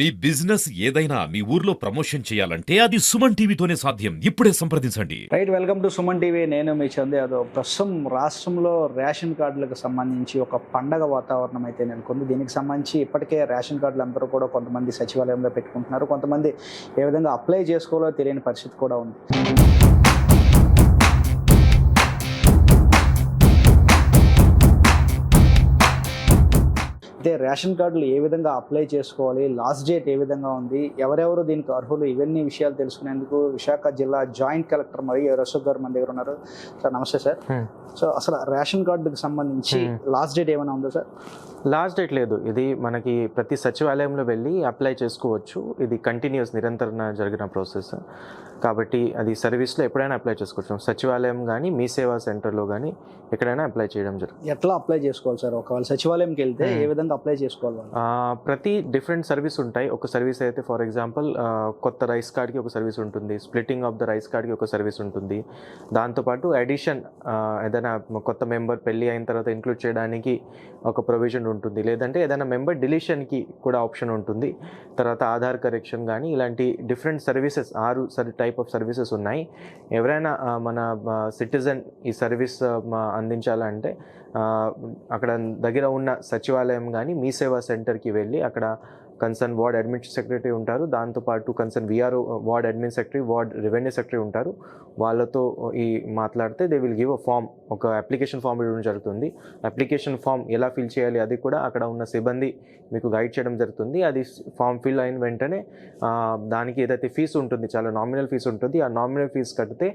మీ business ఏదైనా మీ ఊర్లో promotion చేయాలంటే అది సుమన్ టీవీతోనే సాధ్యం. ఇప్పుడే సంప్రదించండి. Right welcome to Suman TV. నేను మీ చంద యాదవ్. ప్రస్తుతం రాష్ట్రంలో రేషన్ కార్డులకు సంబంధించి ఒక పండగ వాతావరణం అయితే నెలకొంది. దీనికి సంబంధించి ఇప్పటికే రేషన్ కార్డులు అందరూ కూడా కొంతమంది సచివాలయంలో పెట్టుకుంటున్నారు. కొంతమంది ఏ విధంగా అప్లై చేసుకోవాలో తెలియని పరిస్థితి కూడా ఉంది. అయితే రేషన్ కార్డులు ఏ విధంగా అప్లై చేసుకోవాలి లాస్ట్ డేట్ ఏ విధంగా ఉంది ఎవరెవరు దీనికి అర్హులు ఇవన్నీ విషయాలు తెలుసుకునేందుకు విశాఖ జిల్లా జాయింట్ కలెక్టర్ మరియు రసోద్ గారు మన దగ్గర ఉన్నారు. సార్ నమస్తే సార్. సో అసలు రేషన్ కార్డుకి సంబంధించి. లాస్ట్ డేట్ ఏమైనా ఉందా సార్? లాస్ట్ డేట్ లేదు. ఇది మనకి ప్రతి సచివాలయంలో వెళ్ళి అప్లై చేసుకోవచ్చు. ఇది కంటిన్యూస్ నిరంతరం జరిగిన ప్రాసెస్. కాబట్టి అది సర్వీస్లో ఎప్పుడైనా అప్లై చేసుకోవచ్చు. సచివాలయం కానీ మీ సేవా సెంటర్లో కానీ ఎక్కడైనా అప్లై చేయడం జరుగుతుంది ఎట్లా అప్లై చేసుకోవాలి సార్? ఒకవేళ సచివాలయంకి వెళ్తే. ఏ విధంగా అప్లై చేసుకోవాలి ప్రతి డిఫరెంట్ సర్వీస్ ఉంటాయి. ఒక సర్వీస్ అయితే ఫర్ ఎగ్జాంపుల్ కొత్త రైస్ కార్డ్కి ఒక సర్వీస్ ఉంటుంది. స్ప్లిట్టింగ్ ఆఫ్ ద రైస్ కార్డ్కి ఒక సర్వీస్ ఉంటుంది. దాంతోపాటు అడిషన్ ఏదైనా కొత్త మెంబర్ పెళ్ళి అయిన తర్వాత ఇంక్లూడ్ చేయడానికి ఒక ప్రొవిజన్ ఉంటుంది. లేదంటే ఏదైనా మెంబర్ డిలీషన్కి కూడా ఆప్షన్ ఉంటుంది. తర్వాత ఆధార్ కరెక్షన్ కానీ ఇలాంటి డిఫరెంట్ సర్వీసెస్ ఆరు సర్ టైప్ ఆఫ్ సర్వీసెస్ ఉన్నాయి. ఎవరైనా మన సిటిజన్ ఈ సర్వీస్ అందించాలంటే అక్కడ దగ్గర ఉన్న సచివాలయం కానీ మీ సేవా సెంటర్కి వెళ్ళి అక్కడ కన్సర్న్ వార్డ్ అడ్మిన్ సెక్రటరీ ఉంటారు. దాంతోపాటు concern VRO ward admin secretary ward revenue secretary ఉంటారు. వాళ్ళతో ఈ మాట్లాడితే they will give a form ఒక అప్లికేషన్ ఫామ్ ఇవ్వడం జరుగుతుంది. అప్లికేషన్ ఫామ్ ఎలా ఫిల్ చేయాలి అది కూడా అక్కడ ఉన్న సిబ్బంది మీకు గైడ్ చేయడం జరుగుతుంది. అది ఫామ్ ఫిల్ అయిన వెంటనే దానికి ఏదైతే ఫీజు ఉంటుంది చాలా నామినల్ ఫీజు ఉంటుంది. ఆ నామినల్ ఫీజు కడితే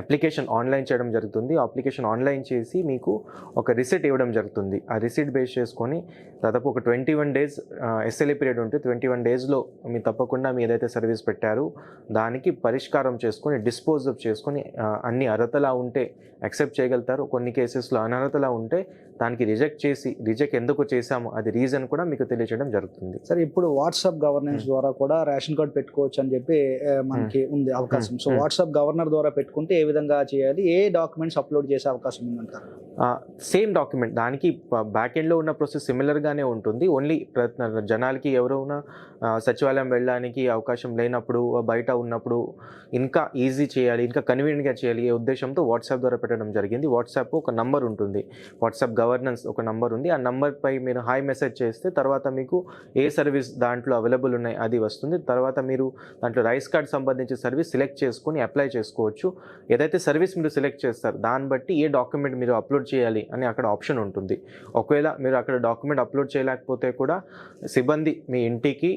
అప్లికేషన్ ఆన్లైన్ చేయడం జరుగుతుంది. అప్లికేషన్ ఆన్లైన్ చేసి మీకు ఒక రిసిట్ ఇవ్వడం జరుగుతుంది. ఆ రిసిట్ బేస్ చేసుకొని దాదాపు ఒక twenty one days SLA period ఉంటే ట్వంటీ వన్ డేస్లో మీరు తప్పకుండా మీ ఏదైతే సర్వీస్ పెట్టారో దానికి పరిష్కారం చేసుకొని డిస్పోజ్ చేసుకొని అన్ని అర్హతలా ఉంటే యాక్సెప్ట్ చేయగలుగుతారు. కొన్ని కేసెస్లో అనర్హతలా ఉంటే దానికి రిజెక్ట్ చేసి రిజెక్ట్ ఎందుకు చేశాము? అది రీజన్ కూడా మీకు తెలియజేయడం జరుగుతుంది. సార్ ఇప్పుడు వాట్సాప్ గవర్నెన్స్ ద్వారా కూడా రేషన్ కార్డు పెట్టుకోవచ్చు అని చెప్పి ఏ, మనకి ఉంది అవకాశం. సో. వాట్సాప్ గవర్నర్ ద్వారా పెట్టుకుంటే ఏ విధంగా చేయాలి? ఏ డాక్యుమెంట్స్ అప్లోడ్ చేసే అవకాశం ఉందంటారు? Same document. దానికి బ్యాక్ ఎండ్లో ఉన్న ప్రాసెస్ సిమిలర్గానే ఉంటుంది. ఓన్లీ జనాలకి ఎవరైనా సచివాలయం వెళ్ళడానికి అవకాశం లేనప్పుడు బయట ఉన్నప్పుడు ఇంకా ఈజీ చేయాలి ఇంకా కన్వీనియంట్గా చేయాలి ఈ ఉద్దేశంతో వాట్సాప్ ద్వారా పెట్టడం జరిగింది. వాట్సాప్ ఒక నంబర్ ఉంటుంది. వాట్సాప్ గవర్నెన్స్ ఒక నంబర్ ఉంది. ఆ నంబర్పై మీరు హాయ్ మెసేజ్ చేస్తే తర్వాత మీకు ఏ సర్వీస్ దాంట్లో అవైలబుల్ ఉన్నాయి అది వస్తుంది. తర్వాత మీరు దాంట్లో రైస్ కార్డ్ సంబంధించి సర్వీస్ సెలెక్ట్ చేసుకొని అప్లై చేసుకోవచ్చు. ఏదైతే సర్వీస్ మీరు సెలెక్ట్ చేస్తారు దాన్ని బట్టి ఏ డాక్యుమెంట్ మీరు అప్లోడ్ చేయాలి అని అక్కడ ఆప్షన్ ఉంటుంది. ఒకవేళ మీరు అక్కడ డాక్యుమెంట్ అప్లోడ్ చేయలేకపోతే కూడా సిబ్బంది మీ ఇంటికి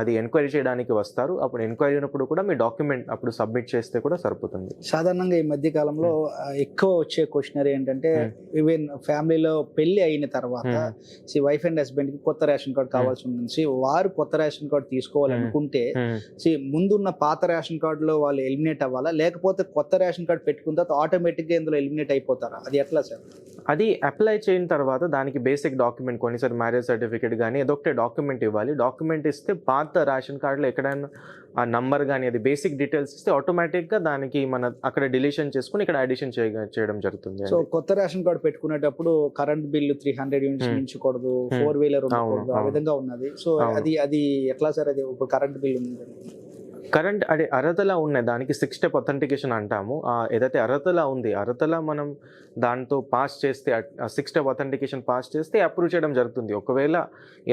అది ఎంక్వైరీ చేయడానికి వస్తారు. అప్పుడు ఎంక్వైరీ అయినప్పుడు కూడా మీ డాక్యుమెంట్ అప్పుడు సబ్మిట్ చేస్తే కూడా సరిపోతుంది. సాధారణంగా ఈ మధ్య కాలంలో ఆ, ఎక్కువ వచ్చే క్వశ్చనర్ ఏంటంటే Hmm. ఈవెన్ ఫ్యామిలీలో పెళ్ళి అయిన తర్వాత సి వైఫ్ అండ్ హస్బెండ్కి కొత్త రేషన్ కార్డ్ కావాల్సి ఉంటుంది. సి వారు కొత్త రేషన్ కార్డ్ తీసుకోవాలనుకుంటే సి ముందున్న పాత రేషన్ కార్డులో వాళ్ళు ఎలిమినేట్ అవ్వాలా? లేకపోతే కొత్త రేషన్ కార్డ్ పెట్టుకున్న తర్వాత ఆటోమేటిక్గా ఇందులో ఎలిమినేట్ అయిపోతారా? అది ఎట్లా సార్? అది అప్లై చేయిన తర్వాత దానికి బేసిక్ డాక్యుమెంట్ కొన్నిసారి మ్యారేజ్ సర్టిఫికేట్ కానీ ఏదో ఒకటి డాక్యుమెంట్ ఇవ్వాలి. డాక్యుమెంట్ ఇస్తే పాత రేషన్ కార్డులో ఎక్కడైనా ఆ నంబర్ కానీ అది బేసిక్ డీటెయిల్స్ ఇస్తే ఆటోమేటిక్గా దానికి మన అక్కడ డిలీషన్ చేసుకుని ఇక్కడ అడిషన్ చేయడం జరుగుతుంది సో కొత్త రేషన్ కార్డ్ పెట్టుకునేటప్పుడు current bill three hundred units. మించకూడదు. Four wheeler ఆ. విధంగా ఉన్నది సో. అది అది ఎట్లా సార్ అది ఇప్పుడు కరెంట్ బిల్ ఉంది కరెంట్ అదే అర్హతలా ఉన్నాయి దానికి సిక్స్ స్టెప్ అథెంటికేషన్ అంటాము. ఆ ఏదైతే అర్హతలా ఉంది అర్హతలా మనం దాంతో పాస్ చేస్తే సిక్స్ స్టెప్ అథెంటికేషన్ పాస్ చేస్తే అప్రూవ్ చేయడం జరుగుతుంది. ఒకవేళ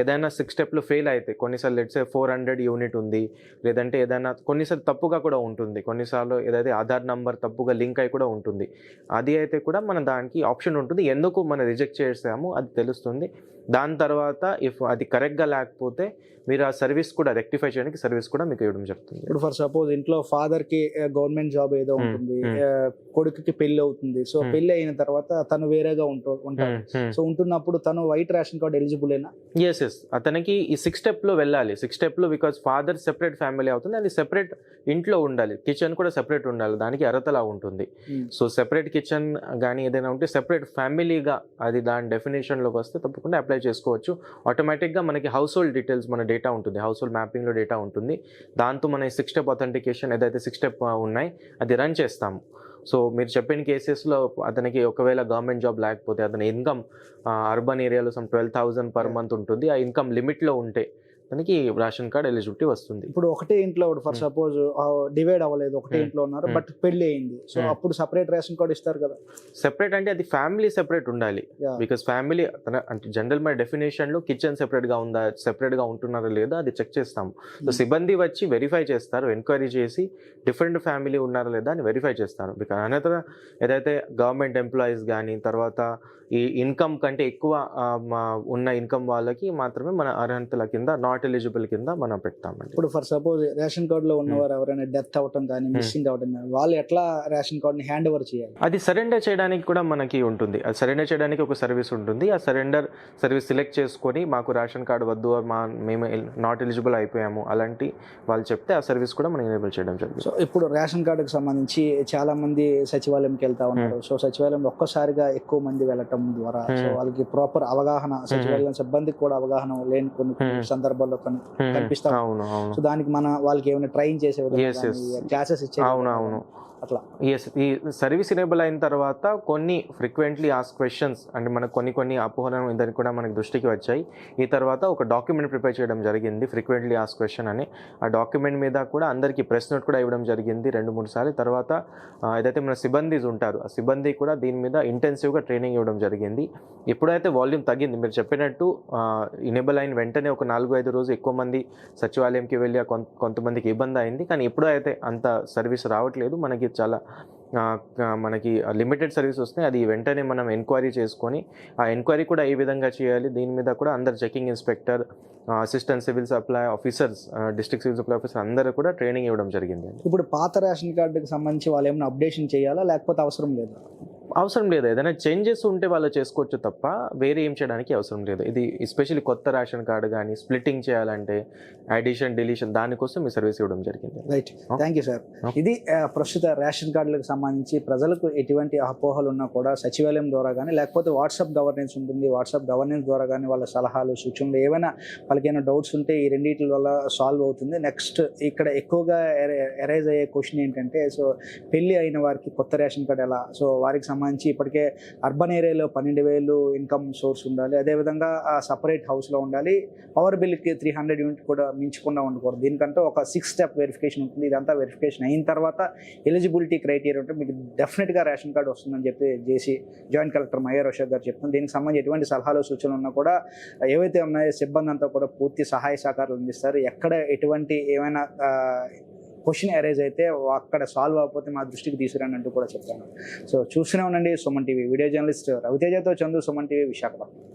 ఏదైనా సిక్స్ స్టెప్లో ఫెయిల్ అయితే కొన్నిసార్లు లెట్సే ఫోర్ హండ్రెడ్ యూనిట్ ఉంది లేదంటే ఏదైనా కొన్నిసార్లు తప్పుగా కూడా ఉంటుంది. కొన్నిసార్లు ఏదైతే ఆధార్ నంబర్ తప్పుగా లింక్ అయి కూడా ఉంటుంది. అది అయితే కూడా మన దానికి ఆప్షన్ ఉంటుంది. ఎందుకు మనం రిజెక్ట్ చేసాము అది తెలుస్తుంది. దాని తర్వాత ఇఫ్ అది కరెక్ట్గా లేకపోతే మీరు ఆ సర్వీస్ కూడా రెక్టిఫై చేయడానికి సర్వీస్ కూడా మీకు ఇవ్వడం జరుగుతుంది. ఇప్పుడు ఫర్ సపోజ్ ఇంట్లో ఫాదర్కి గవర్నమెంట్ జాబ్ ఏదో Hmm, ఉంటుంది hmm. ఆ, కొడుకుకి పెళ్ళి అవుతుంది. So Hmm. పెళ్ళి అయిన తర్వాత తను వేరేగా ఉంటూ ఉంటాడు. సో ఉంటున్నప్పుడు తను వైట్ రేషన్ కార్డ్ ఎలిజిబుల్ అయినా ఎస్ ఎస్ అతనికి ఈ సిక్స్ స్టెప్లో వెళ్ళాలి. సిక్స్ స్టెప్లో బికాజ్ ఫాదర్ సెపరేట్ ఫ్యామిలీ అవుతుంది. అది సెపరేట్ ఇంట్లో ఉండాలి. కిచెన్ కూడా సెపరేట్ ఉండాలి. దానికి అర్హతలా ఉంటుంది. సో సెపరేట్ కిచెన్ కానీ ఏదైనా ఉంటే సెపరేట్ ఫ్యామిలీగా అది దాని డెఫినేషన్లోకి వస్తే తప్పకుండా అప్లై చేసుకోవచ్చు. ఆటోమేటిక్గా మనకి హౌస్ హోల్డ్ డీటెయిల్స్ మన డేటా ఉంటుంది. హౌస్ హోల్డ్ మ్యాపింగ్లో డేటా ఉంటుంది. దాంతో మన సిక్స్ స్టెప్ అథెంటికేషన్ ఏదైతే సిక్స్ స్టెప్ ఉన్నాయి అది రన్ చేస్తాము. సో మీరు చెప్పిన కేసెస్లో అతనికి ఒకవేళ గవర్నమెంట్ జాబ్ లేకపోతే అతని ఇన్కమ్ అర్బన్ ఏరియాలో some twelve thousand per month ఉంటుంది. ఆ ఇన్కమ్ లిమిట్లో ఉంటే దానికి రేషన్ కార్డ్ ఎలిజిబిలిటీ వస్తుంది ఇప్పుడు ఒకటే ఇంట్లో ఫర్. సపోజ్ డివైడ్ అవ్వలేదు ఒకటే. ఇంట్లో ఉన్నారు. బట్ పెళ్ళి అయింది సో. అప్పుడు సపరేట్ రేషన్ కార్డ్ ఇస్తారు కదా సెపరేట్ అంటే అది ఫ్యామిలీ సెపరేట్ ఉండాలి. బికాస్ ఫ్యామిలీ అంటే జనరల్ మన డెఫినేషన్లో కిచెన్ సెపరేట్గా ఉందా సెపరేట్గా ఉంటున్నారా లేదా అది చెక్ చేస్తాము సో. సిబ్బంది వచ్చి వెరిఫై చేస్తారు ఎంక్వైరీ చేసి డిఫరెంట్ ఫ్యామిలీ ఉన్నారా లేదా అని వెరిఫై చేస్తారు బికాస్ అనంతర ఏదైతే గవర్నమెంట్ ఎంప్లాయీస్ కానీ తర్వాత ఈ ఇన్కమ్ కంటే ఎక్కువ మా ఉన్న ఇన్కమ్ వాళ్ళకి మాత్రమే మన అర్హతల కింద నాట్ ఎలిజిబుల్ కింద మనం పెడతామండి. ఇప్పుడు ఫర్ సపోజ్ రేషన్ కార్డ్లో Hmm. ఉన్నవారు ఎవరైనా డెత్ అవటం కానీ మిస్సింగ్ అవటం కానీ వాళ్ళు ఎట్లా రేషన్ కార్డ్ని హ్యాండ్ ఓవర్ చేయాలి? అది సరెండర్ చేయడానికి కూడా మనకి ఉంటుంది. అది సరెండర్ చేయడానికి ఒక సర్వీస్ ఉంటుంది. ఆ సరెండర్ సర్వీస్ సెలెక్ట్ చేసుకొని మాకు రేషన్ కార్డు వద్దు మా మేము నాట్ ఎలిజిబుల్ అయిపోయాము అలాంటి వాళ్ళు చెప్తే ఆ సర్వీస్ కూడా మనం ఎనేబుల్ చేయడం జరుగుతుంది సో ఇప్పుడు రేషన్ కార్డుకి సంబంధించి చాలా మంది సచివాలయంకి వెళ్తా ఉన్నారు సో సచివాలయం ఒక్కసారిగా ఎక్కువ మంది వెళ్ళటం ద్వారా సో Hmm. వాళ్ళకి ప్రాపర్ అవగాహన సచివాలయం సిబ్బందికి కూడా అవగాహన లేని కొన్ని కొన్ని సందర్భాల్లో కొన్ని కనిపిస్తా సో దానికి మన వాళ్ళకి ఏమైనా ట్రైన్ చేసే. క్లాసెస్ ఇచ్చే అవును అవును. అట్లా. ఎస్ ఈ సర్వీస్ ఎనేబుల్ అయిన తర్వాత కొన్ని ఫ్రీక్వెంట్లీ ఆస్ క్వశ్చన్స్ అంటే మనకు కొన్ని కొన్ని అపోహలను ఇద్దరికి కూడా మనకి దృష్టికి వచ్చాయి. ఈ తర్వాత ఒక డాక్యుమెంట్ ప్రిపేర్ చేయడం జరిగింది ఫ్రీక్వెంట్లీ ఆస్ క్వశ్చన్ అని. ఆ డాక్యుమెంట్ మీద కూడా అందరికీ ప్రెస్ నోట్ కూడా ఇవ్వడం జరిగింది రెండు మూడు సార్లు. తర్వాత ఏదైతే మన సిబ్బందీస్ ఉంటారు ఆ సిబ్బంది కూడా దీని మీద ఇంటెన్సివ్గా ట్రైనింగ్ ఇవ్వడం జరిగింది. ఎప్పుడైతే వాల్యూమ్ తగ్గింది. మీరు చెప్పినట్టు ఇనేబుల్ అయిన వెంటనే ఒక నాలుగు ఐదు రోజు ఎక్కువ మంది సచివాలయంకి వెళ్ళి ఆ కొంత కొంతమందికి ఇబ్బంది అయింది. కానీ ఎప్పుడైతే అంత సర్వీస్ రావట్లేదు. మనకి చాలా మనకి లిమిటెడ్ సర్వీస్ వస్తే అది వెంటనే మనం ఎంక్వైరీ చేసుకొని ఆ ఎంక్వైరీ కూడా ఏ విధంగా చేయాలి దీని మీద కూడా అందరు checking inspector assistant civil supply officers district civil supply officer అందరూ కూడా ట్రైనింగ్ ఇవ్వడం జరిగింది. ఇప్పుడు పాత రేషన్ కార్డుకి సంబంధించి వాళ్ళు ఏమైనా అప్డేషన్ చేయాలా లేకపోతే అవసరం లేదా? అవసరం లేదు. ఏదైనా చేంజెస్ ఉంటే వాళ్ళు చేసుకోవచ్చు తప్ప వేరే ఏం చేయడానికి అవసరం లేదు. ఇది ఎస్పెషల్లీ కొత్త రేషన్ కార్డు కానీ స్ప్లిట్టింగ్ చేయాలంటే అడిషన్ డిలీషన్ దానికోసం ఈ సర్వీస్ ఇవ్వడం జరిగింది. రైట్. Thank you sir. ఇది ప్రస్తుత రేషన్ కార్డులకు సంబంధించి ప్రజలకు ఎటువంటి అపోహలు ఉన్నా కూడా సచివాలయం ద్వారా కానీ లేకపోతే వాట్సాప్ గవర్నెన్స్ ఉంటుంది. వాట్సాప్ గవర్నెన్స్ ద్వారా కానీ వాళ్ళ సలహాలు సూచనలు ఏమైనా వాళ్ళకి ఏమైనా డౌట్స్ ఉంటే ఈ రెండింటి వల్ల సాల్వ్ అవుతుంది. నెక్స్ట్ ఇక్కడ ఎక్కువగా ఎరైజ్ అయ్యే క్వశ్చన్ ఏంటంటే సో పెళ్ళి అయిన వారికి కొత్త రేషన్ కార్డు ఎలా? సో వారికి సంబంధించి ఇప్పటికే అర్బన్ ఏరియాలో పన్నెండు వేలు ఇన్కమ్ సోర్స్ ఉండాలి. అదేవిధంగా సపరేట్ హౌస్లో ఉండాలి. పవర్ బిల్కి త్రీ హండ్రెడ్ యూనిట్ కూడా మించకుండా ఉండకూడదు. దీనికంటే ఒక సిక్స్ స్టెప్ వెరిఫికేషన్ ఉంటుంది. ఇదంతా వెరిఫికేషన్ అయిన తర్వాత ఎలిజిబిలిటీ క్రైటీరియా ఉంటే మీకు డెఫినెట్గా రేషన్ కార్డు వస్తుందని చెప్పి చేసి జాయింట్ కలెక్టర్ మయ్యర్ అశోక్ గారు చెప్తున్నారు. దీనికి సంబంధించి ఎటువంటి సలహాలు సూచనలు ఉన్నా కూడా ఏవైతే ఉన్నాయో సిబ్బంది అంతా కూడా పూర్తి సహాయ సహకారాలు అందిస్తారు. ఎక్కడ ఎటువంటి ఏమైనా క్వశ్చన్ అరైజ్ అయితే అక్కడ సాల్వ్ అవ్వకపోతే మా దృష్టికి తీసుకురండి అంటూ కూడా చెప్తాను. సో చూస్తూనే ఉండండి సుమన్ టీవీ. వీడియో జర్నలిస్ట్ రవితేజతో చందు సుమన్ టీవీ విశాఖపట్నం.